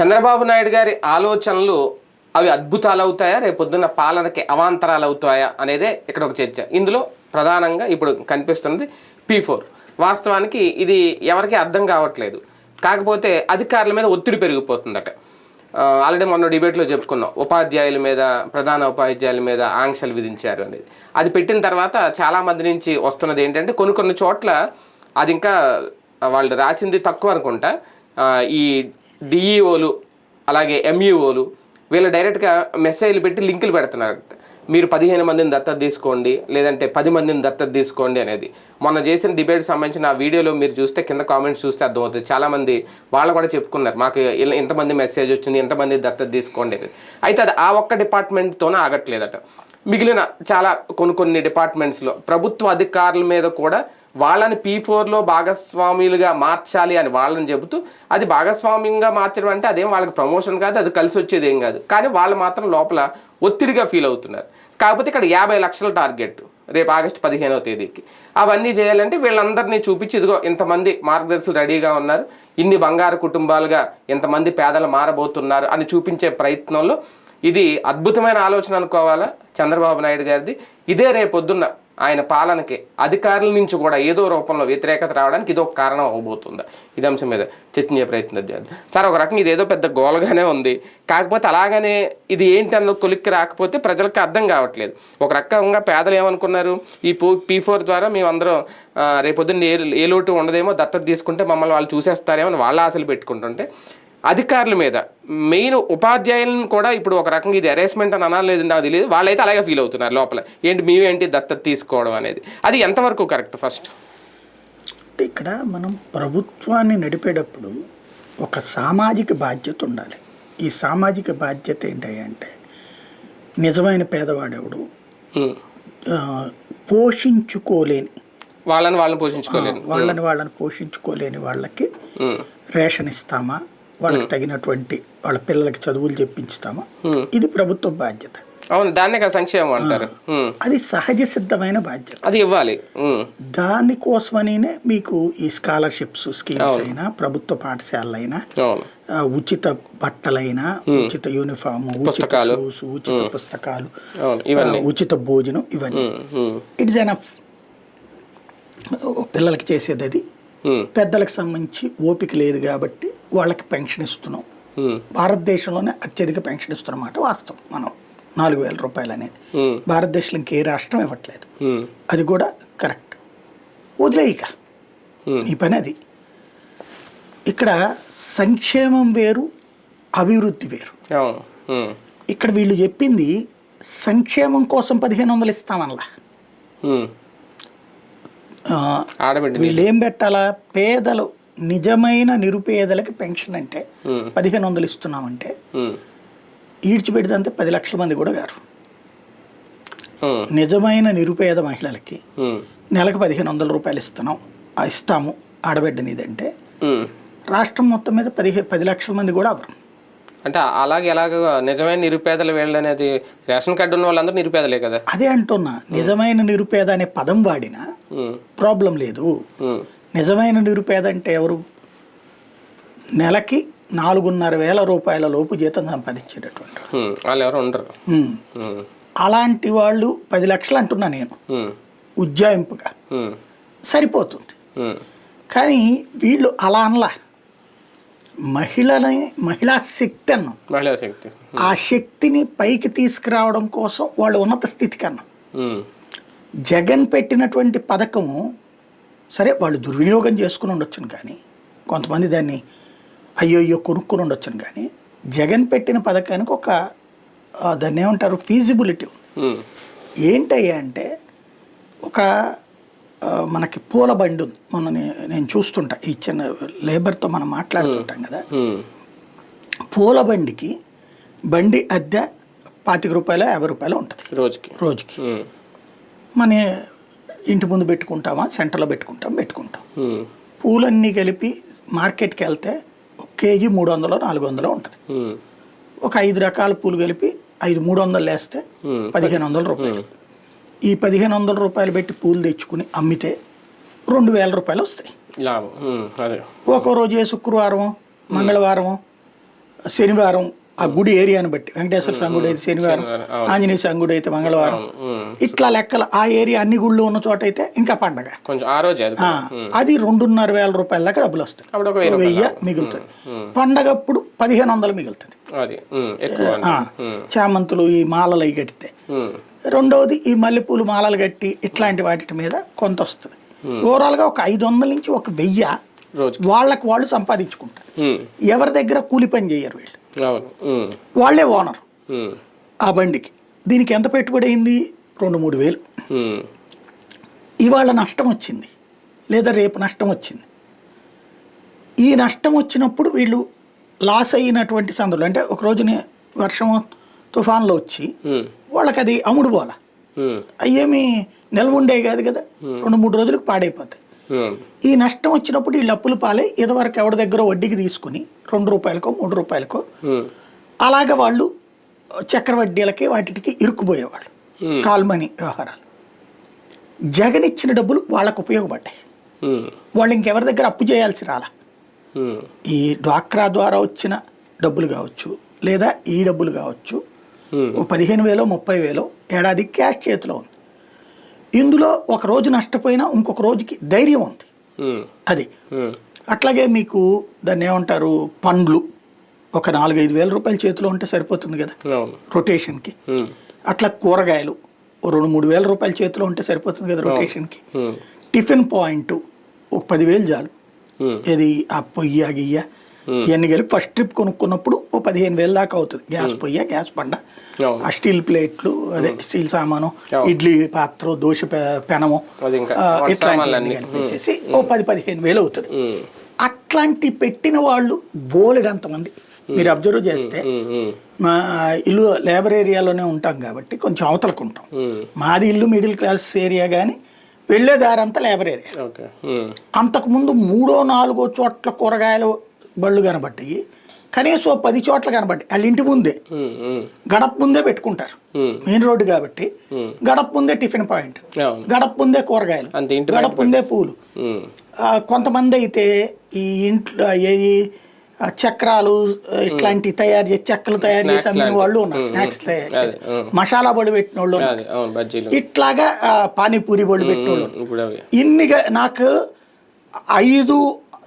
చంద్రబాబు నాయుడు గారి ఆలోచనలు అవి అద్భుతాలు అవుతాయా రేపొద్దున్న పాలనకి అవాంతరాలు అవుతాయా అనేదే ఇక్కడ ఒక చర్చ. ఇందులో ప్రధానంగా ఇప్పుడు కనిపిస్తున్నది పీ ఫోర్. వాస్తవానికి ఇది ఎవరికీ అర్థం కావట్లేదు. కాకపోతే అధికారుల మీద ఒత్తిడి పెరిగిపోతుందట. ఆల్రెడీ మొన్న డిబేట్లో చెప్పుకున్నాం. ఉపాధ్యాయుల మీద ప్రధాన ఉపాధ్యాయుల మీద ఆంక్షలు విధించారు అనేది. అది పెట్టిన తర్వాత చాలామంది నుంచి వస్తున్నది ఏంటంటే కొన్ని కొన్ని చోట్ల అది ఇంకా వాళ్ళు రాసింది తక్కువ అనుకుంటా. ఈ డిఈఓలు అలాగే ఎంఈఓలు వీళ్ళు డైరెక్ట్గా మెసేజ్లు పెట్టి లింకులు పెడుతున్నారు మీరు పదిహేను మందిని దత్తత తీసుకోండి లేదంటే పది మందిని దత్తత తీసుకోండి అనేది. మొన్న చేసిన డిబేట్ సంబంధించిన ఆ వీడియోలో మీరు చూస్తే కింద కామెంట్స్ చూస్తే అర్థమవుతుంది. చాలామంది వాళ్ళు కూడా చెప్పుకున్నారు మాకు ఇలా ఇంతమంది మెసేజ్ వచ్చింది ఇంతమంది దత్తత తీసుకోండి అనేది. అయితే అది ఆ ఒక్క డిపార్ట్మెంట్తోనే ఆగట్లేదట. మిగిలిన చాలా కొన్ని కొన్ని డిపార్ట్మెంట్స్లో ప్రభుత్వ అధికారుల మీద కూడా వాళ్ళని పీ ఫోర్లో భాగస్వాములుగా మార్చాలి అని వాళ్ళని చెబుతూ అది భాగస్వామ్యంగా మార్చడం అంటే అదేం వాళ్ళకి ప్రమోషన్ కాదు అది కలిసి వచ్చేది ఏం కాదు. కానీ వాళ్ళు మాత్రం లోపల ఒత్తిడిగా ఫీల్ అవుతున్నారు. కాకపోతే ఇక్కడ యాభై లక్షల టార్గెట్ రేపు ఆగస్టు పదిహేనవ తేదీకి. అవన్నీ చేయాలంటే వీళ్ళందరినీ చూపించి ఇదిగో ఇంతమంది మార్గదర్శులు రెడీగా ఉన్నారు. ఇన్ని బంగారు కుటుంబాలుగా ఇంతమంది పేదలు మారబోతున్నారు అని చూపించే ప్రయత్నంలో ఇది అద్భుతమైన ఆలోచన అనుకోవాలా చంద్రబాబు నాయుడు గారిది. ఇదే రేపొద్దున్న ఆయన పాలనకి అధికారుల నుంచి కూడా ఏదో రూపంలో వ్యతిరేకత రావడానికి ఇది ఒక కారణం అవబోతుంది. ఇది అంశం మీద చర్చించే ప్రయత్నం చేద్దాం. సార్ ఒక రకంగా ఇది ఏదో పెద్ద గోలగానే ఉంది. కాకపోతే అలాగనే ఇది ఏంటి అన్న కొలిక్కి రాకపోతే ప్రజలకు అర్థం కావట్లేదు. ఒక రకంగా పేదలు ఏమనుకున్నారు? ఈ పూ పీ ఫోర్ ద్వారా మేమందరం రేపొద్దున్న ఏ ఏ లోటు ఉండదేమో దత్తత తీసుకుంటే మమ్మల్ని వాళ్ళు చూసేస్తారేమో అని వాళ్ళ ఆశలు పెట్టుకుంటుంటే అధికారుల మీద. మెయిన్ ఉపాధ్యాయులను కూడా ఇప్పుడు ఒక రకంగా ఇది అరేస్మెంట్ అని అనలేదు నాకు తెలియదు వాళ్ళైతే అలాగే ఫీల్ అవుతున్నారు లోపల. ఏంటి మేమేంటి దత్తత తీసుకోవడం అనేది? అది ఎంతవరకు కరెక్ట్ ఫస్ట్ ఇక్కడ మనం ప్రభుత్వాన్ని నడిపేటప్పుడు ఒక సామాజిక బాధ్యత ఉండాలి. ఈ సామాజిక బాధ్యత ఏంటంటే నిజమైన పేదవాడెవడు పోషించుకోలేని. వాళ్ళని వాళ్ళని పోషించుకోలేను. వాళ్ళని వాళ్ళని పోషించుకోలేని వాళ్ళకి రేషన్ ఇస్తామా? వాళ్ళకి తగినటువంటి వాళ్ళ పిల్లలకి చదువులు చెప్పించుతామా. ఇది ప్రభుత్వ బాధ్యత. అవును దాన్నే కదా సంక్షేమం అంటారు. అది సహజ సిద్ధమైన బాధ్యత. అది ఇవ్వాలి. దానికోసమనే మీకు ఈ స్కాలర్షిప్స్ స్కీమ్స్ అయినా ప్రభుత్వ పాఠశాలైనా ఉచిత బట్టలైనా ఉచిత యూనిఫామ్ ఉచిత పుస్తకాలు. షూస్ ఉచిత పుస్తకాలు ఉచిత భోజనం ఇవన్నీ. ఇట్స్ ఎనఫ్ పిల్లలకి చేసేది అది. పెద్దలకు సంబంధించి ఓపిక లేదు కాబట్టి వాళ్ళకి పెన్షన్ ఇస్తున్నాం. భారతదేశంలోనే అత్యధిక పెన్షన్ ఇస్తున్నమాట వాస్తవం. మనం నాలుగు వేల రూపాయలు అనేది. భారతదేశంలో ఇంకే రాష్ట్రం ఇవ్వట్లేదు. అది కూడా కరెక్ట్. వదిలేయిక. ఈ పని అది. ఇక్కడ సంక్షేమం వేరు అభివృద్ధి వేరు. ఇక్కడ వీళ్ళు చెప్పింది సంక్షేమం కోసం పదిహేను వందలు ఇస్తామనలా. వీళ్ళు ఏం పెట్టాలా? పేదలు నిజమైన నిరుపేదలకి పెన్షన్ అంటే పదిహేను వందలు ఇస్తున్నామంటే ఈడ్చిపెడితే పది లక్షల మంది కూడా గారు నిజమైన నిరుపేద మహిళలకి నెలకు పదిహేను వందల రూపాయలు ఇస్తున్నాం. ఇస్తాము ఆడబిడ్డ నీదంటే ఉమ్. రాష్ట్రం మొత్తం మీద పదిహే పది లక్షల మంది కూడా అవరు అంటే అలాగే ఎలాగ నిజమైన నిరుపేదలు వీళ్ళు అనేది రేషన్ కార్డు ఉన్న వాళ్ళందరూ నిరుపేదలే కదా. అదే అంటున్నా నిజమైన నిరుపేద అనే పదం వాడినా ప్రాబ్లం లేదు. నిజమైన నిరుపేద అంటే ఎవరు? నెలకి నాలుగున్నర వేల రూపాయల లోపు జీతం సంపాదించేటటువంటి వాళ్ళు. ఎవరు ఉండరు. అలాంటి వాళ్ళు పది లక్షలు అంటున్నా నేను. ఉజ్జాయింపుగా. సరిపోతుంది. కానీ వీళ్ళు అలా అనలా. మహిళని మహిళా శక్తి అన్నాం. మహిళా శక్తి. ఆ శక్తిని పైకి తీసుకురావడం కోసం వాళ్ళు ఉన్నత స్థితికి అన్నాం. ఉమ్, జగన్ పెట్టినటువంటి పథకము సరే వాళ్ళు దుర్వినియోగం చేసుకుని ఉండొచ్చును కానీ కొంతమంది దాన్ని అయ్యో అయ్యో కొనుక్కుని ఉండొచ్చును కానీ జగన్ పెట్టిన పథకానికి ఒక దాన్ని ఏమంటారు ఫీజిబిలిటీ ఏంటయ్యా అంటే ఒక మనకి పూల బండి ఉంది. మొన్న నేను చూస్తుంటా. ఈ చిన్న లేబర్తో మనం మాట్లాడుతుంటాం కదా. పూల బండికి బండి అద్దె పాతిక రూపాయలు యాభై రూపాయలు ఉంటుంది. రోజుకి. రోజుకి. మన ఇంటి ముందు పెట్టుకుంటామా సెంటర్లో పెట్టుకుంటాం పెట్టుకుంటాం. పూలన్నీ కలిపి మార్కెట్కి వెళ్తే ఒక కేజీ మూడు వందలు నాలుగు వందలు ఉంటుంది. ఒక ఐదు రకాల పూలు కలిపి ఐదు మూడు వందలు వేస్తే పదిహేను వందల రూపాయలు. ఈ పదిహేను వందల రూపాయలు పెట్టి పూలు తెచ్చుకుని అమ్మితే రెండు వేల రూపాయలు వస్తాయి. లాభం. ఒక్కో రోజు ఏ శుక్రవారం మంగళవారం శనివారం ఆ గుడి ఏరియాని బట్టి. వెంకటేశ్వర స్వామి గుడి అయితే శనివారం ఆంజనేయ స్వామి గుడి అయితే మంగళవారం. ఇట్లా లెక్కలు ఆ ఏరియా అన్ని గుళ్ళు ఉన్న చోట అయితే ఇంకా పండగ. కొంచెం ఆ రోజే అది రెండున్నర వేల రూపాయల దాకా డబ్బులు వస్తాయి. వెయ్యి మిగులుతుంది. పండగప్పుడు పదిహేను వందలు మిగులుతుంది. చామంతులు ఈ మాలలు అవి కట్టితే. రెండవది ఈ మల్లెపూలు మాలలు కట్టి ఇట్లాంటి వాటి మీద కొంత వస్తుంది. ఓవరాల్గా ఒక ఐదు వందల నుంచి ఒక వెయ్యి వాళ్ళకి వాళ్ళు సంపాదించుకుంటారు. ఎవరి దగ్గర కూలి పని చేయరు వీళ్ళు. వాళ్ళే ఓనర్. ఆ బండికి. దీనికి ఎంత పెట్టుబడి అయింది? రెండు మూడు వేలు. ఇవాళ నష్టం వచ్చింది. లేదా రేపు నష్టం వచ్చింది. ఈ నష్టం వచ్చినప్పుడు వీళ్ళు లాస్ అయినటువంటి సందర్భం అంటే ఒక రోజుని వర్షం తుఫాన్లో వచ్చి వాళ్ళకి అది అమ్ముడు పోల. ఉమ్, అయ్యేమి నిల్వ ఉండేవి కాదు కదా. రెండు మూడు రోజులకు పాడైపోతాయి. ఈ నష్టం వచ్చినప్పుడు వీళ్ళు అప్పులు పాలై ఇదివరకు ఎవరి దగ్గర వడ్డీకి తీసుకుని రెండు రూపాయలకో మూడు రూపాయలకో ఉమ్, అలాగ వాళ్ళు చక్రవడ్డీలకి వాటికి ఇరుక్కుపోయేవాళ్ళు. Hmm. కాల్మనీ వ్యవహారాలు. జగన్ ఇచ్చిన డబ్బులు వాళ్ళకు ఉపయోగపడ్డాయి. ఉమ్, వాళ్ళు ఇంకెవరి దగ్గర అప్పు చేయాల్సి రాలా? ఈ డ్వాక్రా ద్వారా వచ్చిన డబ్బులు కావచ్చు లేదా ఈ డబ్బులు కావచ్చు పదిహేను వేలో ముప్పై వేలో ఏడాది క్యాష్ చేతిలో ఉంది. ఇందులో ఒక రోజు నష్టపోయినా ఇంకొక రోజుకి ధైర్యం ఉంది. అది. అట్లాగే మీకు దాన్ని ఏమంటారు? పండ్లు. ఒక నాలుగైదు వేల రూపాయల చేతిలో ఉంటే సరిపోతుంది కదా? రొటేషన్కి. అట్లా కూరగాయలు. రెండు మూడు వేల రూపాయల చేతిలో ఉంటే సరిపోతుంది కదా రొటేషన్కి? టిఫిన్ పాయింట్ ఒక పదివేలు చాలు. ఇది ఆ పొయ్యి ఆ గియ్య? ఇవన్నీ కలిపి ఫస్ట్ ట్రిప్ కొనుక్కున్నప్పుడు ఓ పదిహేను వేలు దాకా అవుతుంది. గ్యాస్ పొయ్య గ్యాస్ అవును. ఆ స్టీల్ ప్లేట్లు అదే స్టీల్ సామాను ఇడ్లీ పాత్ర దోశ పెనము ఇట్లాంటివన్నీ. కలిపేసేసి ఓ పది పదిహేను వేలు అవుతుంది. అట్లాంటి పెట్టిన వాళ్ళు బోలెడంతమంది మీరు అబ్జర్వ్ చేస్తే మా ఇల్లు లేబర్ ఏరియాలోనే ఉంటాం కాబట్టి కొంచెం అవతలకు ఉంటాం. మాది ఇల్లు మిడిల్ క్లాస్ ఏరియా కానీ వెళ్ళే దారంతా లేబర్ ఏరియా అంతకుముందు మూడో నాలుగో చోట్ల కూరగాయలు బళ్ళు కనబడ్డాయి. కనీసం పది చోట్ల కనబడ్డాయి. వాళ్ళ ఇంటి ముందే. గడప ముందే పెట్టుకుంటారు. మెయిన్ రోడ్డు కాబట్టి. గడప ముందే టిఫిన్ పాయింట్. గడప ముందే కూరగాయలు. గడప ముందే పూలు. కొంతమంది అయితే ఈ ఇంట్లో ఏ చక్రాలు ఆ, ఇట్లాంటి తయారు చేసి చెక్కలు తయారు చేసి అమ్మిన వాళ్ళు ఉన్నారు. స్నాక్స్ తయారు చేసి. మసాలా బడి పెట్టిన వాళ్ళు ఇట్లాగా పానీపూరి బడి పెట్టిన వాళ్ళు ఇన్నిగా నాకు ఐదు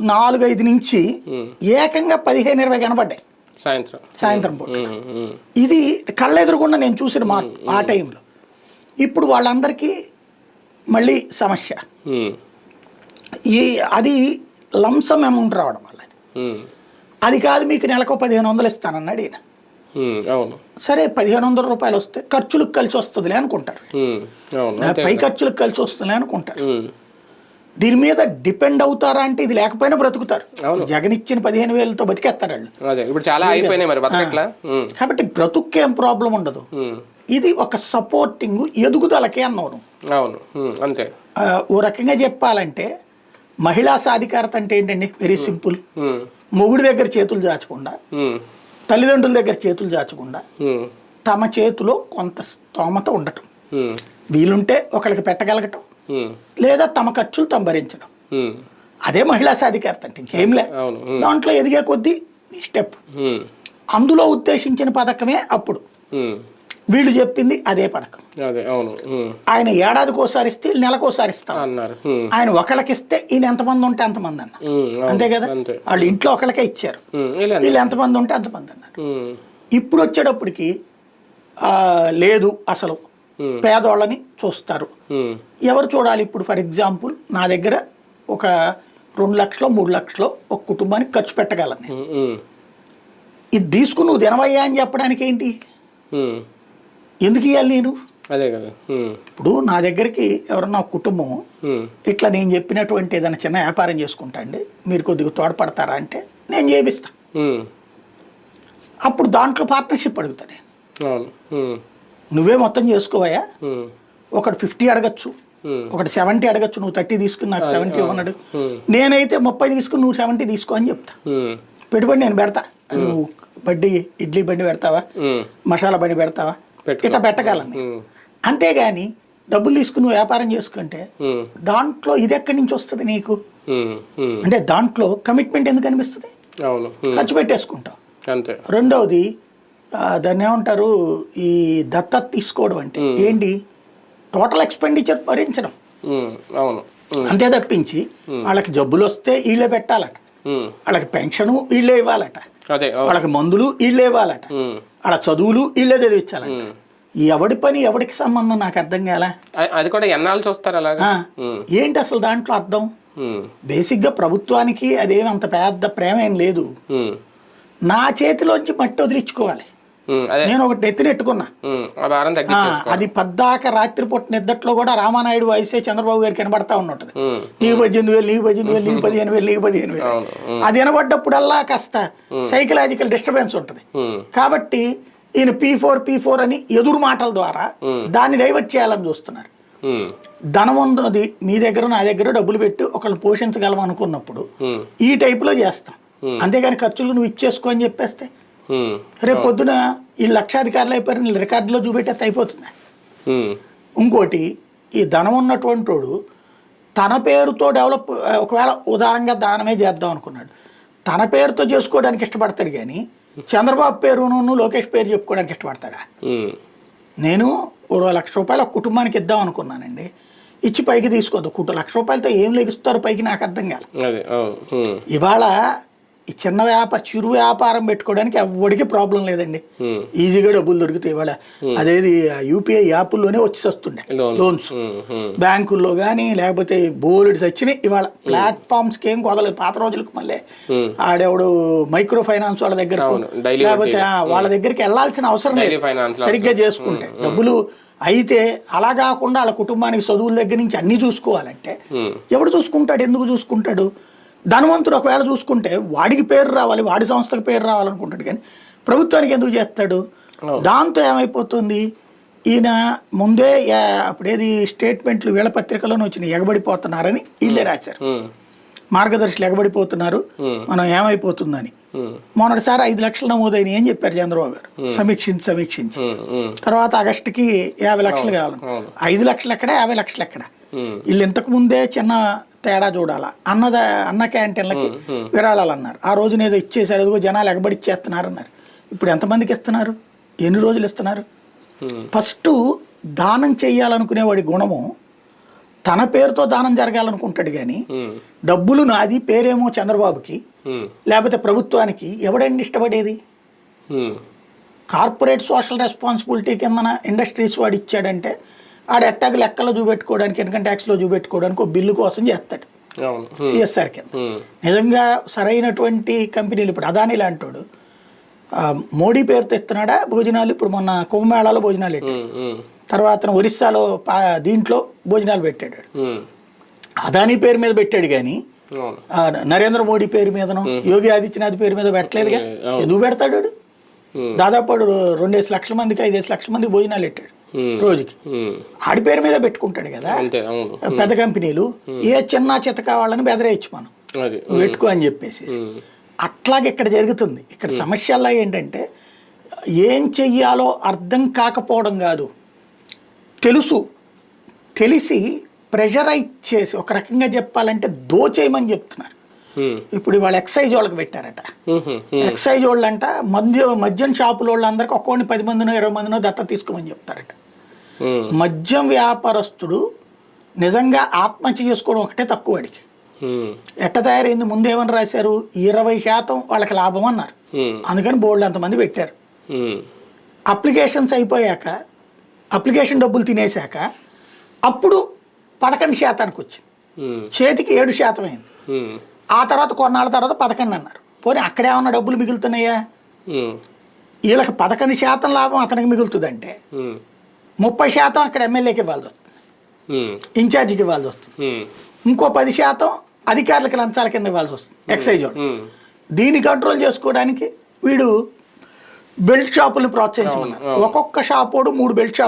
నాలుగు ఐదు నుంచి ఏకంగా పదిహేను ఇరవై కనబడ్డాయి. సాయంత్రం. సాయంత్రం పూట. ఇది కళ్ళెదురుగుండా నేను చూసిన మా ఆ టైంలో. ఇప్పుడు వాళ్ళందరికీ మళ్ళీ సమస్య. ఈ అది లంసం అమౌంట్ రావడం వల్ల. అది కాదు మీకు నెలకు పదిహేను వందలు ఇస్తానన్నాడు ఈయన. అవును. సరే పదిహేను వందల రూపాయలు వస్తే ఖర్చులకు కలిసి వస్తుందిలే అనుకుంటారు పై ఖర్చులకు కలిసి వస్తుందిలే అనుకుంటారు. దీని మీద డిపెండ్ అవుతారా అంటే ఇది లేకపోయినా బ్రతుకుతారు. జగన్ ఇచ్చిన పదిహేను వేలతో బతికేస్తారు వాళ్ళు. ఇప్పుడు చాలా అయిపోయినాయి మరి కాబట్టి బ్రతుక్కేం ప్రాబ్లం ఉండదు. ఇది ఒక సపోర్టింగ్ ఎదుగుదలకే అన్నాను. అవును. అంతే. ఓ రకంగా చెప్పాలంటే మహిళా సాధికారత అంటే ఏంటండి? వెరీ సింపుల్ మొగుడి దగ్గర చేతులు చాచకుండా ఉమ్, తల్లిదండ్రుల దగ్గర చేతులు చాచకుండా ఉమ్, తమ చేతిలో కొంత స్తోమత ఉండటం. వీలుంటే ఒకరికి పెట్టగలగటం. లేదా తమ ఖర్చులు తమ భరించడం అదే మహిళా సాధికారత అంటే ఇంకేం లే. అవును. ఉమ్, దాంట్లో ఎదిగే కొద్దీ స్టెప్ అందులో ఉద్దేశించిన పథకమే అప్పుడు. వీళ్ళు చెప్పింది అదే పథకం. ఆయన ఏడాదికోసారి ఇస్తే వీళ్ళు నెలకోసారి ఇస్తాం. అన్నారు. ఆయన ఒకళ్ళకి ఇస్తే ఈయన ఎంతమంది ఉంటే అంతమంది అన్న అంతే కదా? వాళ్ళు ఇంట్లో ఒకళ్ళకే ఇచ్చారు. వీళ్ళు ఎంతమంది ఉంటే అంతమంది అన్నారు. ఇప్పుడు వచ్చేటప్పటికి లేదు అసలు. పేదోళ్ళని చూస్తారు. ఉమ్, ఎవరు చూడాలి ఇప్పుడు? ఫర్ ఎగ్జాంపుల్ నా దగ్గర ఒక రెండు లక్షలు మూడు లక్షలు ఒక కుటుంబానికి ఖర్చు పెట్టగలను ఉమ్, ఇది తీసుకుని నువ్వు తినవయ్యా అని చెప్పడానికి ఏంటి? ఎందుకు ఇవ్వాలి నేను? అదే కదా. ఇప్పుడు నా దగ్గరికి ఎవరన్నా కుటుంబం ఇట్లా నేను చెప్పినటువంటి ఏదైనా చిన్న వ్యాపారం చేసుకుంటా అండి మీరు కొద్దిగా తోడ్పడతారా అంటే నేను చేపిస్తా. అప్పుడు దాంట్లో పార్ట్నర్షిప్ అడుగుతా నేను. నువ్వే మొత్తం చేసుకోవయ్యా? ఉమ్, ఒకటి ఫిఫ్టీ అడగచ్చు. ఒకటి సెవెంటీ అడగచ్చు. నువ్వు థర్టీ తీసుకుని నాకు సెవెంటీ ఇవ్వన్నాడు నేనైతే ముప్పై తీసుకుని నువ్వు సెవెంటీ తీసుకో అని చెప్తా. పెట్టుబడి నేను పెడతా. అది నువ్వు బడ్డీ ఇడ్లీ బండి పెడతావా? మసాలా బండి పెడతావా. ఇట్లా పెట్టగలను అంతేగాని డబ్బులు తీసుకుని నువ్వు వ్యాపారం చేసుకుంటే దాంట్లో ఇది ఎక్కడి నుంచి వస్తుంది నీకు? అంటే దాంట్లో కమిట్మెంట్ ఎందుకు అనిపిస్తుంది? ఖర్చు పెట్టేసుకుంటావు. రెండవది దాన్ని ఏమంటారు? ఈ దత్తత తీసుకోవడం అంటే ఏంటి? టోటల్ ఎక్స్పెండిచర్ భరించడం. అవును. అంతే తప్పించి వాళ్ళకి జబ్బులు వస్తే వీళ్ళే పెట్టాలట. వాళ్ళకి పెన్షను వీళ్ళే ఇవ్వాలట. వాళ్ళకి మందులు వీళ్ళే ఇవ్వాలట. వాళ్ళ చదువులు వీళ్ళే చదివించాలట. ఎవడి పని ఎవడికి సంబంధం నాకు అర్థం కాల? అది కూడా ఎన్నాళ్ళు చూస్తారు అలాగా? ఏంటి అసలు దాంట్లో అర్థం? బేసిక్గా ప్రభుత్వానికి అదేం అంత పెద్ద ప్రేమ ఏం లేదు. నా చేతిలోంచి మట్టి వదిలించుకోవాలి. నేను ఒకటి ఆ, తగ్గించేసుకో. అది పద్దాక రాత్రిపూట నిద్దట్లో కూడా రామానాయుడు వయసే చంద్రబాబు గారికి కనబడతా ఉన్నట్టు. నీకు పద్దెనిమిది వేలు నీకు పద్దెనిమిది వేలు నీకు పదిహేను వేలు నీకు పదిహేను వేలు. అది వినబడ్డప్పుడల్లా కాస్త సైకలాజికల్ డిస్టర్బెన్స్ ఉంటుంది. కాబట్టి ఈయన పీ ఫోర్ పీ ఫోర్ అని ఎదురు మాటల ద్వారా దాన్ని డైవర్ట్ చేయాలని చూస్తున్నారు. ధనం ఉన్నది మీ దగ్గర నా దగ్గర డబ్బులు పెట్టి ఒకళ్ళు పోషించగలం అనుకున్నప్పుడు ఈ టైపులో చేస్తాం. అంతేగాని ఖర్చులు నువ్వు ఇచ్చేసుకో అని చెప్పేస్తే రేపు పొద్దున ఈ లక్షాధికారులు అయిపోయారు రికార్డులో చూపెట్టేస్తే అయిపోతుంది. ఉమ్, ఇంకోటి ఈ ధనం ఉన్నటువంటి వాడు తన పేరుతో డెవలప్ ఒకవేళ ఉదారంగా దానమే చేద్దాం అనుకున్నాడు. తన పేరుతో చేసుకోవడానికి ఇష్టపడతాడు కానీ చంద్రబాబు పేరును లోకేష్ పేరు చెప్పుకోవడానికి ఇష్టపడతాడా? ఉమ్, నేను ఓ లక్ష రూపాయలు ఒక కుటుంబానికి ఇద్దాం అనుకున్నానండి. ఇచ్చి పైకి తీసుకోవద్దు కుటుంబ లక్ష రూపాయలతో ఏం లెగిస్తారు పైకి నాకు అర్థం అవును ఉమ్, ఇవాళ ఈ చిన్న వ్యాపార చిరు వ్యాపారం పెట్టుకోవడానికి ఎవరికి ప్రాబ్లం లేదండి. ఈజీగా డబ్బులు దొరుకుతాయి ఇవాళ. అదేది యూపీఐ యాప్ల్లోనే వచ్చి వస్తుండే లోన్ లోన్స్. బ్యాంకుల్లో కానీ లేకపోతే బోర్డ్స్ వచ్చినాయి ఇవాళ. ప్లాట్ఫామ్స్కి ఏం కొదలేదు పాత రోజులకు మళ్ళీ. ఆడెవడు మైక్రో ఫైనాన్స్ వాళ్ళ దగ్గర లేకపోతే వాళ్ళ దగ్గరికి వెళ్ళాల్సిన అవసరం లేదు. సరిగ్గా చేసుకుంటే. డబ్బులు అయితే అలా కాకుండా వాళ్ళ కుటుంబానికి చదువుల దగ్గర నుంచి అన్నీ చూసుకోవాలంటే ఎవడు చూసుకుంటాడు? ఎందుకు చూసుకుంటాడు? ధనవంతుడు ఒకవేళ చూసుకుంటే వాడికి పేరు రావాలి వాడి సంస్థకి పేరు రావాలనుకుంటాడు కానీ ప్రభుత్వానికి ఎందుకు చేస్తాడు? దాంతో ఏమైపోతుంది? ఈయన ముందే అప్పుడేది స్టేట్మెంట్లు వీళ్ళ పత్రికలోనే వచ్చినాయి ఎగబడిపోతున్నారని వీళ్ళే రాశారు. మార్గదర్శులు ఎగబడిపోతున్నారు. మనం ఏమైపోతుందని. మొన్నటిసారి ఐదు లక్షలు నమోదైన ఏం చెప్పారు చంద్రబాబు గారు. సమీక్షించి సమీక్షించి. తర్వాత ఆగస్టుకి యాభై లక్షలు కావాలి. ఐదు లక్షలు ఎక్కడ యాభై లక్షలు ఎక్కడ? వీళ్ళు ఇంతకు ముందే చిన్న తేడా చూడాలా? అన్నద అన్న క్యాంటీన్లకి విరాళాలు అన్నారు ఆ రోజున ఏదో ఇచ్చేసారు అదిగో జనాలు ఎగబడి ఇచ్చేస్తున్నారు అన్నారు. ఇప్పుడు ఎంతమందికి ఇస్తున్నారు? ఎన్ని రోజులు ఇస్తున్నారు? ఫస్ట్ దానం చేయాలనుకునే వాడి గుణము తన పేరుతో దానం జరగాలనుకుంటాడు కానీ డబ్బులు నాది పేరేమో చంద్రబాబుకి లేకపోతే ప్రభుత్వానికి ఎవడండి ఇష్టపడేది? కార్పొరేట్ సోషల్ రెస్పాన్సిబిలిటీ కిందన ఇండస్ట్రీస్ వాడు ఇచ్చాడంటే ఆడ ఎట్టాగ లెక్కలో చూపెట్టుకోవడానికి ఇన్కమ్ ట్యాక్స్లో చూపెట్టుకోవడానికి ఒక బిల్లు కోసం చేస్తాడు. సిఎస్ఆర్ కింద. నిజంగా సరైనటువంటి కంపెనీలు ఇప్పుడు అదాని లాంటోడు ఆ, మోడీ పేరుతో ఇస్తున్నాడా భోజనాలు ఇప్పుడు మొన్న కుంభమేళాలో భోజనాలు పెట్టాడు. తర్వాత ఒరిస్సాలో దీంట్లో భోజనాలు పెట్టాడు. అదాని పేరు మీద పెట్టాడు కానీ నరేంద్ర మోడీ పేరు మీదను యోగి ఆదిత్యనాథ్ పేరు మీద పెట్టలేదుగా? ఎందుకు పెడతాడు దాదాపు రెండేసి లక్షల మందికి ఐదేసి లక్షల మందికి భోజనాలు పెట్టాడు రోజుకి. ఆడి పేరు మీద పెట్టుకుంటాడు కదా? పెద్ద కంపెనీలు ఏ చిన్న చితక వాళ్ళని బెదరేయచ్చు మనం. పెట్టుకో అని చెప్పేసి అట్లాగే ఇక్కడ జరుగుతుంది. ఇక్కడ సమస్యల్లో ఏంటంటే ఏం చెయ్యాలో అర్థం కాకపోవడం కాదు. తెలుసు. తెలిసి ప్రెషరైజ్ చేసి ఒక రకంగా చెప్పాలంటే దోచేయమని చెప్తున్నారు. ఇప్పుడు వాళ్ళు ఎక్సైజ్ వాళ్ళకి పెట్టారట. ఎక్సైజ్ వాళ్ళు అంట మద్య మద్యం షాపుల వాళ్ళందరికీ ఒక్కొక్కడిని పది మందినో ఇరవై మందినో దత్త తీసుకోమని చెప్తారట. మద్యం వ్యాపారస్తుడు నిజంగా ఆత్మహత్య చేసుకోవడం ఒకటే తక్కువ వాడికి. ఉమ్, ఎట్ట తయారైంది? ముందు ఏమని రాశారు? ఇరవై శాతం వాళ్ళకి లాభం అన్నారు. అందుకని బోర్డు అంతమంది పెట్టారు. అప్లికేషన్స్ అయిపోయాక అప్లికేషన్ డబ్బులు తినేశాక అప్పుడు పదకొండు శాతానికి వచ్చింది. చేతికి ఏడు శాతం అయింది. ఆ తర్వాత కొన్నాళ్ళ తర్వాత పదకొండు అన్నారు. పోనీ అక్కడేమన్నా డబ్బులు మిగులుతున్నాయా? వీళ్ళకి పదకొండు శాతం లాభం అతనికి మిగులుతుందంటే ముప్పై శాతం అక్కడ ఎమ్మెల్యేకి ఇవ్వాల్సి వస్తుంది. ఇన్ఛార్జికి ఇవ్వాల్సి వస్తుంది. ఇంకో పది శాతం అధికారులకు లంచాల కింద ఇవ్వాల్సి వస్తుంది. ఎక్సైజ్ దీన్ని కంట్రోల్ చేసుకోవడానికి వీడు బెల్ట్ షాపులను ప్రోత్సహించమన్నారు. ఒక్కొక్క షాపోడు మూడు బెల్ట్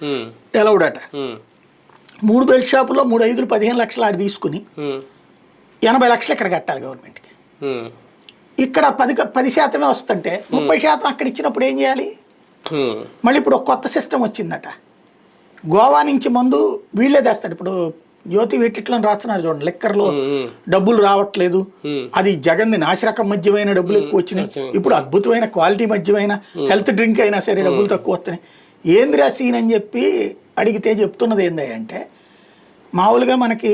ఉమ్, ఎలవుడట ఉమ్, మూడు బెల్ట్ షాపులో మూడు ఐదులు పదిహేను లక్షలు ఆడి తీసుకుని ఎనభై లక్షలు ఇక్కడ కట్టాలి గవర్నమెంట్కి ఇక్కడ పది పది శాతమే వస్తుంటే ముప్పై శాతం అక్కడ ఇచ్చినప్పుడు ఏం చేయాలి? మళ్ళీ ఇప్పుడు ఒక కొత్త సిస్టమ్ వచ్చిందట. గోవా నుంచి మందు వీళ్ళే తెస్తాడు ఇప్పుడు జ్యోతి వెట్టిట్లో రాస్తున్నారు చూడండి. లెక్కర్లో డబ్బులు రావట్లేదు. అది జగన్ నాసిరకం మద్యమైన డబ్బులు ఎక్కువ వచ్చినాయి. ఇప్పుడు అద్భుతమైన క్వాలిటీ మద్యమైన హెల్త్ డ్రింక్ అయినా సరే డబ్బులు తక్కువ వస్తున్నాయి. ఏందిరా సీన్ అని చెప్పి అడిగితే చెప్తున్నది ఏంది అంటే మామూలుగా మనకి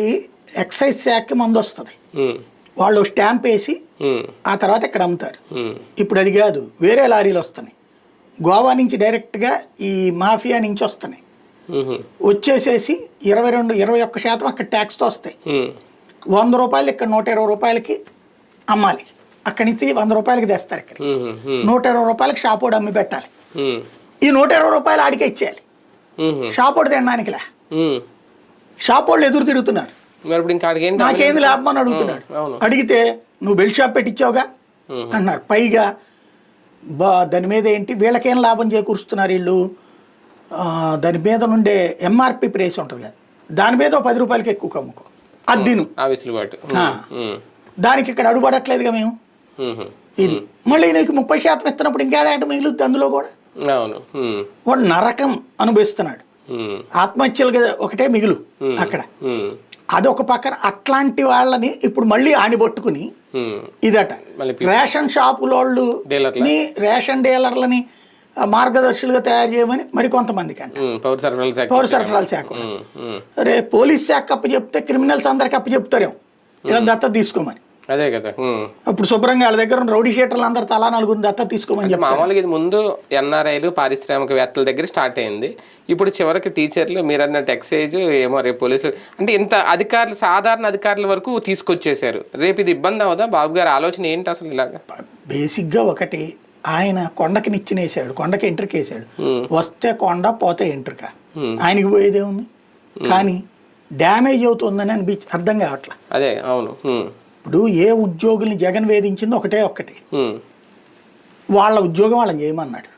ఎక్సైజ్ శాఖకి మందు వస్తుంది. వాళ్ళు స్టాంప్ వేసి ఆ తర్వాత ఇక్కడ అమ్ముతారు. ఇప్పుడు అది కాదు వేరే లారీలు వస్తున్నాయి. గోవా నుంచి డైరెక్ట్గా ఈ మాఫియా నుంచి వస్తున్నాయి. వచ్చేసేసి ఇరవై రెండు ఇరవై ఒక్క శాతం అక్కడ ట్యాక్స్తో వస్తాయి. వంద రూపాయలు ఇక్కడ నూట ఇరవై రూపాయలకి అమ్మాలి. అక్కడి నుంచి వంద రూపాయలకి తెస్తారు ఇక్కడ. నూట ఇరవై రూపాయలకి షాపోడు అమ్మి పెట్టాలి. ఈ నూట ఇరవై రూపాయలు ఆడికే ఇచ్చేయాలి. షాపోడు తినడానికిలా. షాపోళ్ళు ఎదురు తిరుగుతున్నారు. నాకేంది లాభం అని అడుగుతున్నాడు. అడిగితే నువ్వు బెల్ట్ షాప్ పెట్టించావుగా అంటున్నారు పైగా బా దాని మీద ఏంటి? వీళ్ళకేం లాభం చేకూరుస్తున్నారు వీళ్ళు? దాని మీద నుండే ఎంఆర్పి ప్రైస్ ఉంటుంది కదా. దాని మీద పది రూపాయలకి ఎక్కువ కమ్ముకో. అద్దిను వెసులుబాటు. దానికి ఇక్కడ అడుగుపడట్లేదుగా మేము. ఇది. మళ్ళీ నీకు ముప్పై శాతం ఇస్తున్నప్పుడు ఇంకా ఆట మిగులుద్ది అందులో కూడా? అవును. వాడు నరకం అనుభవిస్తున్నాడు. ఉమ్, ఆత్మహత్యలుగా ఒకటే మిగులు అక్కడ. అది ఒక పక్కన అట్లాంటి వాళ్ళని ఇప్పుడు మళ్ళీ ఆనిబట్టుకుని ఉమ్. ఇదట. రేషన్ షాపులోళ్ళు రేషన్ డీలర్లని మార్గదర్శులుగా తయారు చేయమని మరి కొంతమందికి అంట. పౌర సరఫరాల శాఖ పౌర సరఫరాల శాఖ. రే పోలీస్ శాఖ అప్పు చెప్తే క్రిమినల్స్ అందరికి అప్పు చెప్తారేమో. ఇలా దత్త తీసుకోమని. అదే కదా ఉమ్. అప్పుడు శుభ్రంగా వాళ్ళ దగ్గర రౌడీ షీటర్లు అందరు తలా నలుగురు దత్త తీసుకోమని చెప్పి మామూలుగా ఇది ముందు ఎన్ఆర్ఐలు పారిశ్రామికవేత్తల దగ్గర స్టార్ట్ అయింది. ఇప్పుడు చివరికి టీచర్లు మీరు అన్నట్టు ఎక్సైజ్ ఏమో రేపు పోలీసులు అంటే ఇంత అధికారులు సాధారణ అధికారుల వరకు తీసుకొచ్చేసారు రేపు ఇది ఇబ్బంది అవదా బాబు గారి ఆలోచన ఏంటి అసలు ఇలాగా? బేసిక్గా ఒకటి ఆయన కొండకి నిచ్చినేసాడు కొండకి ఎంట్రుక వేసాడు వస్తే కొండ పోతే ఎంట్రుక. ఆయనకి పోయేదే ఉంది కానీ డ్యామేజ్ అవుతుందని అనిపించి అర్థం కావట్లే? అదే అవును. ఇప్పుడు ఏ ఉద్యోగుల్ని జగన్ వేధించిందో ఒకటే ఒక్కటి. వాళ్ళ ఉద్యోగం వాళ్ళని చేయమన్నాడు.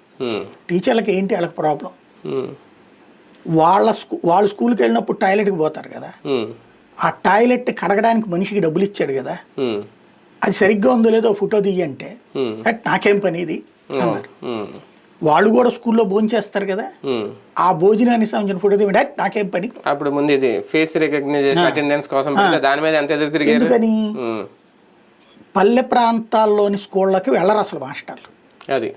టీచర్లకి ఏంటి వాళ్ళకి ప్రాబ్లం? వాళ్ళ స్కూ వాళ్ళు స్కూల్కి వెళ్ళినప్పుడు టాయిలెట్కి పోతారు కదా. ఆ టాయిలెట్ కడగడానికి మనిషికి డబ్బులు ఇచ్చాడు కదా. అది సరిగ్గా ఉందో లేదో ఫోటో తీయంటే ఉమ్, "హట్, నాకేం పని ఇది అన్నారు. వాళ్ళు కూడా స్కూల్లో భోజనం చేస్తారు కదా. ఆ భోజనానికి సంబంధించిన ఫోటో "హట్, నాకేం పని? అప్పుడు ముందు ఇది ఫేస్ రికగ్నైజేషన్ అటెండెన్స్ కోసం దాని మీద ఎంత ఎదురు తిరిగారు? ఎందుకని? పల్లె ప్రాంతాల్లోని స్కూళ్ళకి వెళ్ళరు అసలు మాస్టర్లు. అది.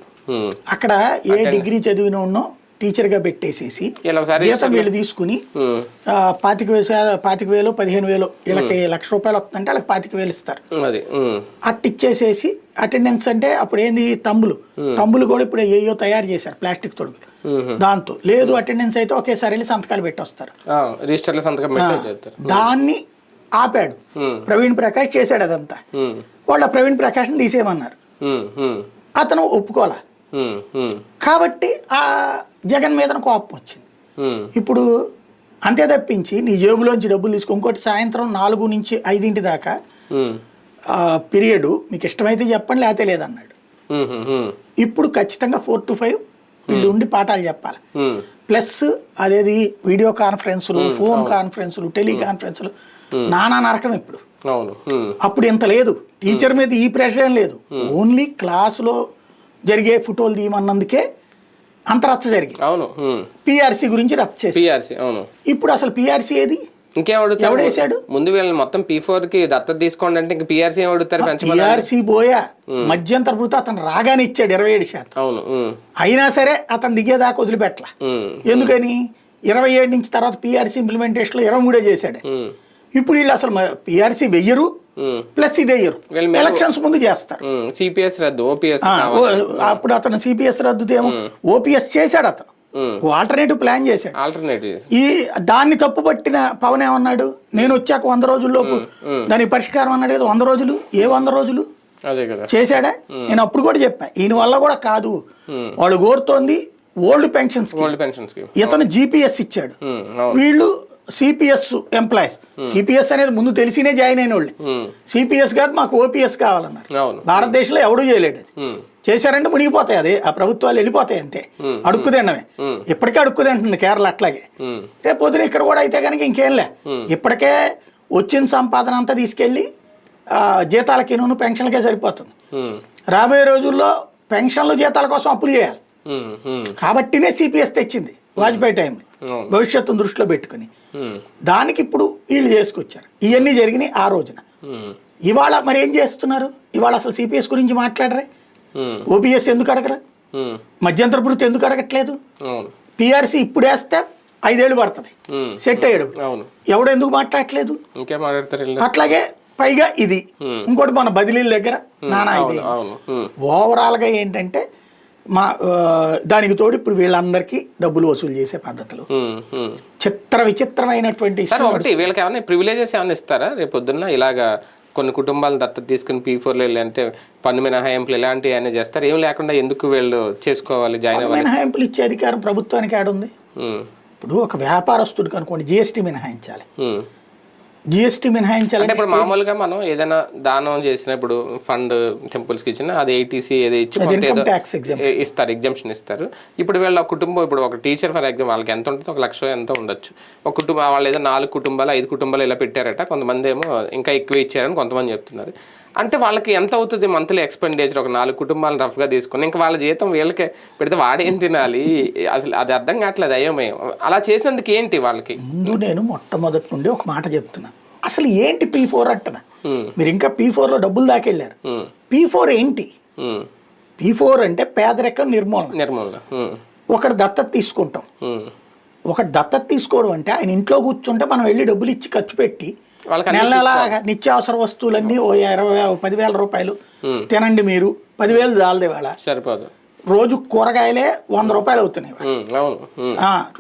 అక్కడ ఏ డిగ్రీ చదివిన ఉన్నో టీచర్గా పెట్టేసేసి ఇలా జీతం వీళ్ళు తీసుకుని పాతిక వేలు పాతిక వేలు పదిహేను వేలు వీళ్ళకి లక్ష రూపాయలు వస్తుందంటే వాళ్ళకి పాతిక వేలు ఇస్తారు. అట్ట ఇచ్చేసేసి అటెండెన్స్ అంటే అప్పుడు ఏంది తమ్ములు తమ్ములు కూడా ఇప్పుడు ఏయో తయారు చేశారు ప్లాస్టిక్ తొడుగులు. దాంతో. లేదు అటెండెన్స్ అయితే ఒకేసారి వెళ్ళి సంతకాలు పెట్టొస్తారు. రిజిస్టర్లో సంతకం దాన్ని ఆపాడు. ప్రవీణ్ ప్రకాష్ చేశాడు అదంతా. వాళ్ళ ప్రవీణ్ ప్రకాష్ని తీసేయమన్నారు. అతను ఒప్పుకోలే. కాబట్టి ఆ జగన్ మీద కోపం వచ్చింది. ఇప్పుడు అంతే తప్పించి నీ జేబులోంచి డబ్బులు తీసుకో ఇంకోటి సాయంత్రం నాలుగు నుంచి ఐదింటి దాకా పీరియడ్ మీకు ఇష్టమైతే చెప్పండి లేకపోతే లేదన్నాడు. ఇప్పుడు ఖచ్చితంగా ఫోర్ టు ఫైవ్ వీళ్ళు ఉండి పాఠాలు చెప్పాలి. ప్లస్ అదేది వీడియో కాన్ఫరెన్సులు ఫోన్ కాన్ఫరెన్సులు టెలికాన్ఫరెన్సులు నానా నరకం ఇప్పుడు. అప్పుడు ఇంత లేదు. టీచర్ మీద ఈ ప్రెషర్ ఏం లేదు. ఓన్లీ క్లాసులో జరిగే ఫోటోలు తీయమన్నందుకే అంత రచ్చ జరిగింది. అవును పిఆర్సీ గురించి రచ్చ చేసి పిఆర్సీ అవును. ఇప్పుడు అసలు పిఆర్సీ ఏది? ఇంకేం అడుగుతారు ఎవడేశాడు? ముందు వీళ్ళని మొత్తం పీ ఫోర్కి దత్తత తీసుకోండి అంటే ఇంక పిఆర్సీ అడుగుతారు? పిఆర్సీ పోయా మధ్యంతర భృతి అతను రాగానే ఇచ్చాడు ఇరవై ఏడు శాతం. అవును అయినా సరే అతను దిగేదాకా వదిలిపెట్టల. ఎందుకని? ఇరవై ఏడు నుంచి తర్వాత పిఆర్సీ ఇంప్లిమెంటేషన్లో ఇరవై మూడే చేశాడు. ఇప్పుడు వీళ్ళు అసలు పిఆర్సీ వెయ్యరు. ప్లస్ ఇది మేము- ఎలక్షన్స్ ముందు చేస్తారు. సిపిఎస్ రద్దు ఓపీఎస్ అప్పుడు అతను సిపిఎస్ రద్దుదేమో ఓపీఎస్ చేశాడు అతను. ఆల్టర్నేటివ్ ప్లాన్ చేశాడు. ఆల్టర్నేటివ్స్ ఈ దాన్ని తప్పు పట్టిన పవన్ ఏమన్నాడు? నేను వచ్చాక వంద రోజుల్లోపు దానికి పరిష్కారం అన్నాడు కదా వంద రోజులు? ఏ వంద రోజులు? చేశాడా? నేను అప్పుడు కూడా చెప్పా. ఈయన వల్ల కూడా కాదు. వాళ్ళు కోరుతోంది ఓల్డ్ పెన్షన్స్ పెన్షన్ ఇతను జీపీఎస్ ఇచ్చాడు. వీళ్ళు సిపిఎస్ ఎంప్లాయీస్ సిపిఎస్ అనేది ముందు తెలిసినే జాయిన్ అయిన వాళ్ళు. సిపిఎస్ కాదు మాకు ఓపీఎస్ కావాలన్నారు. భారతదేశంలో ఎవడూ చేయలేడు అది. ఉమ్, చేశారంటే మునిగిపోతాయి అదే. ఆ ప్రభుత్వాలు వెళ్ళిపోతాయి అంతే. అడుక్కుతిన్నవే ఇప్పటికే అడుక్కుతింటుంది కేరళ అట్లాగే. రేపు పొద్దున ఇక్కడ కూడా అయితే కనుక ఇంకేంలే ఇప్పటికే వచ్చిన సంపాదన అంతా తీసుకెళ్ళి జీతాలకి నూనె పెన్షన్లకే సరిపోతుంది. రాబోయే రోజుల్లో పెన్షన్లు జీతాల కోసం అప్పులు చేయాలి. కాబట్టినే సిపిఎస్ తెచ్చింది. వాజ్పేయి అవును భవిష్యత్తును దృష్టిలో పెట్టుకుని. దానికి ఇప్పుడు వీళ్ళు చేసుకొచ్చారు. ఇవన్నీ జరిగినాయి ఆ రోజున. ఇవాళ మరి ఏం చేస్తున్నారు? ఇవాళ అసలు సిపిఎస్ గురించి మాట్లాడరే? ఓపీఎస్ ఎందుకు అడగరా? మధ్యంతర భృతి ఎందుకు అడగట్లేదు? పిఆర్సీ ఇప్పుడు వేస్తే ఐదేళ్ళు పడుతుంది. సెట్ అయ్యాడు. ఎవడు ఎందుకు మాట్లాడట్లేదు? అట్లాగే పైగా ఇది. ఇంకోటి మన బదిలీల దగ్గర నానా ఇది. ఓవరాల్గా ఏంటంటే మా దానికి తోడు ఇప్పుడు వీళ్ళందరికీ డబ్బులు వసూలు చేసే పద్ధతులు. చిత్ర విచిత్రమైనటువంటి ఒకటి వీళ్ళకి ఏమైనా ప్రివిలేజెస్ ఏమైనా ఇస్తారా? రేపు పొద్దున్న ఇలాగా కొన్ని కుటుంబాలను దత్తత తీసుకుని పీ ఫోర్లో వెళ్ళి అంటే పన్ను మినహాయింపులు ఇలాంటివి ఏమైనా చేస్తారు? ఏం లేకుండా ఎందుకు వీళ్ళు చేసుకోవాలి జాయిన్ అవ్వాలి? మినహాయింపులు ఇచ్చే అధికారం ప్రభుత్వానికి ఆడుంది. ఇప్పుడు ఒక వ్యాపారస్తుడికి అనుకోండి జిఎస్టీ మినహాయించాలి. జిఎస్టీ అంటే మినహాయించాలంటే ఇప్పుడు మామూలుగా మనం ఏదైనా దానం చేసినప్పుడు ఫండ్ టెంపుల్స్కి ఇచ్చిన అది ఏటీసీ ఏదో ఇచ్చి ఇస్తారు ఎగ్జామ్షన్ ఇస్తారు. ఇప్పుడు వీళ్ళ కుటుంబం ఇప్పుడు ఒక టీచర్ ఫర్ ఎగ్జామ్ వాళ్ళకి ఎంత ఉంటుంది ఒక లక్ష ఎంత ఉండొచ్చు. ఒక కుటుంబం వాళ్ళు ఏదో నాలుగు కుటుంబాలు ఐదు కుటుంబాలు ఇలా పెట్టారట కొంతమంది ఏమో ఇంకా ఎక్కువ ఇచ్చారని కొంతమంది చెప్తున్నారు. అంటే వాళ్ళకి ఎంత అవుతుంది మంత్లీ ఎక్స్పెండిచర్ ఒక నాలుగు కుటుంబాలను రఫ్గా తీసుకుని ఇంకా వాళ్ళ జీతం వీళ్ళకే పెడితే వాడేం తినాలి? అసలు అది అర్థం కావట్లేదు అయోమయం. అలా చేసేందుకు ఏంటి వాళ్ళకి? ముందు నేను మొట్టమొదటి నుండి ఒక మాట చెప్తున్నా. అసలు ఏంటి పీ ఫోర్ అంటున్నా? మీరు ఇంకా పీ ఫోర్లో డబ్బులు దాకెళ్ళారు. పీ ఫోర్ ఏంటి. పీ ఫోర్ అంటే పేదరికం నిర్మూలన. నిర్మూలన. ఒకటి దత్తత తీసుకుంటాం. ఒకటి దత్తత తీసుకోవడం అంటే ఆయన ఇంట్లో కూర్చుంటే మనం వెళ్ళి డబ్బులు ఇచ్చి ఖర్చు పెట్టి నెల నెల నిత్యావసర వస్తువులన్నీ ఓ ఇరవై పదివేల రూపాయలు తినండి మీరు. పదివేలు చాలదే వాళ్ళ సరిపోదు. రోజు కూరగాయలే వంద రూపాయలు అవుతున్నాయి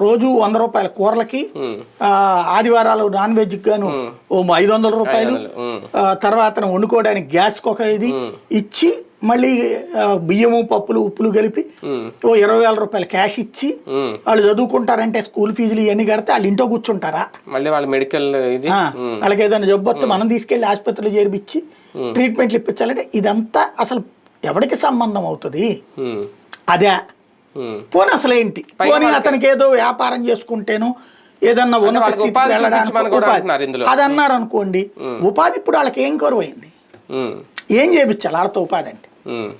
రోజు వంద రూపాయల కూరలకి ఆదివారాలు నాన్ వెజ్ గాను ఓ ఐదు వందల రూపాయలు. తర్వాత వండుకోవడానికి గ్యాస్కి ఒక ఇది ఇచ్చి మళ్ళీ బియ్యము పప్పులు ఉప్పులు కలిపి ఓ ఇరవై వేల రూపాయలు క్యాష్ ఇచ్చి. వాళ్ళు చదువుకుంటారంటే స్కూల్ ఫీజులు ఇవన్నీ కడితే వాళ్ళు ఇంట్లో కూర్చుంటారా? మళ్ళీ వాళ్ళ మెడికల్ ఇది. వాళ్ళకి ఏదైనా జబ్బు వస్తే మనం తీసుకెళ్ళి ఆసుపత్రిలో చేర్పించి ట్రీట్మెంట్లు ఇప్పించాలంటే ఇదంతా అసలు ఎవరికి సంబంధం అవుతుంది? అదే. పోనీ అసలు ఏంటి? పోనీ అతనికి ఏదో వ్యాపారం చేసుకుంటేను ఏదన్నా ఉన్నత వాళ్ళకి స్థితికి ఉపాధి వెళ్ళడానికి. అది అన్నారు అనుకోండి ఉపాధి ఇప్పుడు వాళ్ళకి ఏం కరువైంది? ఏం చేయించాలి వాళ్ళతో ఉపాధి అంటే?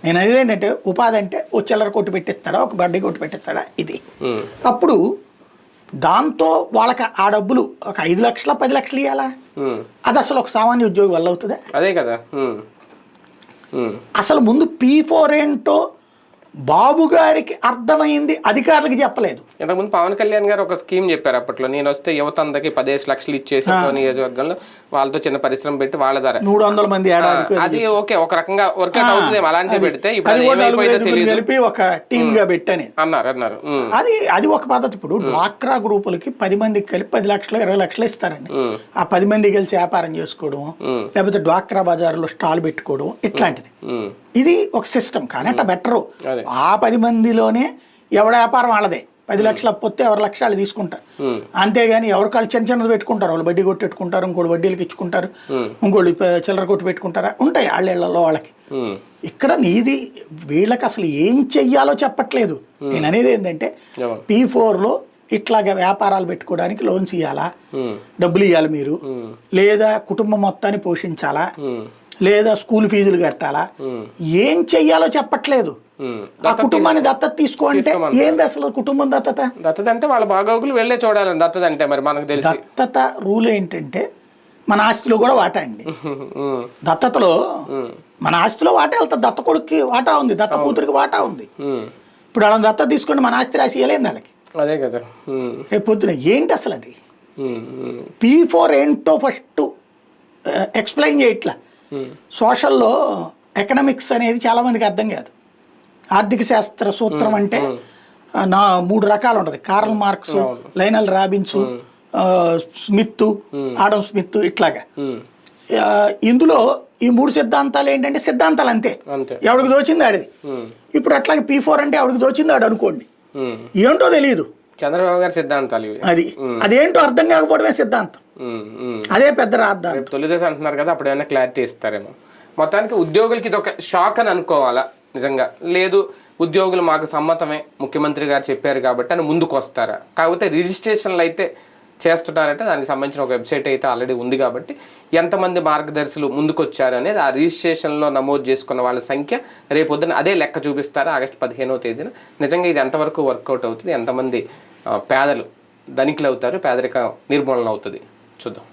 నేను అనేది ఏంటంటే ఉపాధి అంటే ఓ చిల్లర కొట్టు పెట్టిస్తాడా ఒక బడ్డీ కొట్టు పెట్టిస్తాడా? ఇది. అప్పుడు దాంతో వాళ్ళకి ఆ డబ్బులు ఒక ఐదు లక్షల పది లక్షలు ఇవ్వాలా. అది అసలు ఒక సామాన్య ఉద్యోగి వల్ల అవుతుందా? అదే కదా. అసలు ముందు పీ ఫోర్ ఏంటో బాబు గారికి అర్థమైంది అధికారులకు చెప్పలేదు. ఇంతకుముందు పవన్ కళ్యాణ్ గారు ఒక స్కీమ్ చెప్పారు అప్పట్లో. నేను వస్తే యువత అందరికి పదిహేను లక్షలు ఇచ్చేసి నియోజకవర్గంలో వాళ్ళతో చిన్న పరిశ్రమ పెట్టి వాళ్ళ ద్వారా. మూడు వందల మంది అది ఓకే ఒక రకంగా వర్కౌట్ అవుతుంది అలాంటివి పెడితే ఇప్పుడు ఒక టీమ్గా పెట్టని. అన్నారు అన్నారు. అది అది ఒక పద్ధతి ఇప్పుడు. డ్వాక్రా గ్రూపులకి పది మందికి కలిపి పది లక్షలు ఇరవై లక్షలు ఇస్తారండి. ఆ పది మంది కలిసి వ్యాపారం చేసుకోవడం లేకపోతే డ్వాక్రా బజార్లో స్టాల్ పెట్టుకోవడం ఇట్లాంటిది. ఇది ఒక సిస్టమ్ కానీ అట్లా బెటరు అదే. ఆ పది మందిలోనే ఎవడ వ్యాపారం వాళ్ళదే. పది లక్షలు అప్పొస్తే ఎవరి లక్షలు తీసుకుంటారు. అంతేగాని ఎవరు కాళ్ళు చిన్న చిన్నది పెట్టుకుంటారు. వాళ్ళు వడ్డీ కొట్టి పెట్టుకుంటారు ఇంకోటి వడ్డీలకి ఇచ్చుకుంటారు ఇంకోటి ప- చిల్లర కొట్టి పెట్టుకుంటారా? ఉంటాయి వాళ్ళ వాళ్ళకి. ఇక్కడ నీది వీళ్ళకి అసలు ఏం చెయ్యాలో చెప్పట్లేదు. నేను అనేది ఏంటంటే. పీ ఫోర్లో ఇట్లాగా వ్యాపారాలు పెట్టుకోవడానికి లోన్స్ ఇవ్వాలా డబ్బులు ఇవ్వాలి మీరు. లేదా కుటుంబం మొత్తాన్ని పోషించాలా? లేదా స్కూల్ ఫీజులు కట్టాలా? ఏం చెయ్యాలో చెప్పట్లేదు. ఆ కుటుంబాన్ని దత్తత తీసుకోంటే ఏంది అసలు కుటుంబం దత్తత? దత్తత అంటే వాళ్ళ బాగోగులు వెళ్ళే చూడాలని దత్తత అంటే మరి మనకు తెలిసి. దత్తత రూల్ ఏంటంటే మన ఆస్తిలో కూడా వాటా అండి. దత్తతలో మన ఆస్తిలో వాటా వెళ్తుంది దత్త కొడుక్కి వాటా ఉంది దత్త కూతురికి వాటా ఉంది. ఇప్పుడు వాళ్ళని దత్త తీసుకొని మన ఆస్తి రాసి ఇవ్వలేదు వాళ్ళకి అదే కదా. రేపు పొద్దున ఏంటి అసలు అది? పీ ఫోర్ ఏంటో ఫస్ట్ ఎక్స్ప్లెయిన్ చేయట్లా సోషల్లో ఎకనామిక్స్ అనేది చాలామందికి అర్థం కాదు. ఆర్థిక శాస్త్ర సూత్రం అంటే నా మూడు రకాలు ఉంటుంది. Karl Marx Lionel Robbins Smith Adam Smith ఇట్లాగా. ఇందులో ఈ మూడు సిద్ధాంతాలు ఏంటంటే సిద్ధాంతాలు అంతే. ఎవడికి దోచింది ఆడిది. ఇప్పుడు అట్లాగే పీ ఫోర్ అంటే ఎవడికి దోచింది ఆడు అనుకోండి. ఏంటో తెలియదు చంద్రబాబు గారి సిద్ధాంతాలు అది. అదేంటో అర్థం కాకపోవడమే సిద్ధాంతం. అదే పెద్ద రాద్దాం. రేపు తొలిదశ అంటున్నారు కదా అప్పుడు ఏమైనా క్లారిటీ ఇస్తారేమో. మొత్తానికి ఉద్యోగులకి ఇది ఒక షాక్ అని అనుకోవాలా నిజంగా. లేదు ఉద్యోగులు మాకు సమ్మతమే ముఖ్యమంత్రి గారు చెప్పారు కాబట్టి అని ముందుకు వస్తారా? కాకపోతే రిజిస్ట్రేషన్లు అయితే చేస్తున్నారంటే దానికి సంబంధించిన ఒక వెబ్సైట్ అయితే ఆల్రెడీ ఉంది కాబట్టి ఎంతమంది మార్గదర్శులు ముందుకు వచ్చారు అనేది ఆ రిజిస్ట్రేషన్లో నమోదు చేసుకున్న వాళ్ళ సంఖ్య రేపొద్దున అదే లెక్క చూపిస్తారా ఆగస్టు పదిహేనవ తేదీన? నిజంగా ఇది ఎంతవరకు వర్కౌట్ అవుతుంది? ఎంతమంది పేదలు ధనికులు అవుతారు పేదరిక నిర్మూలన అవుతుంది? చూద్దాం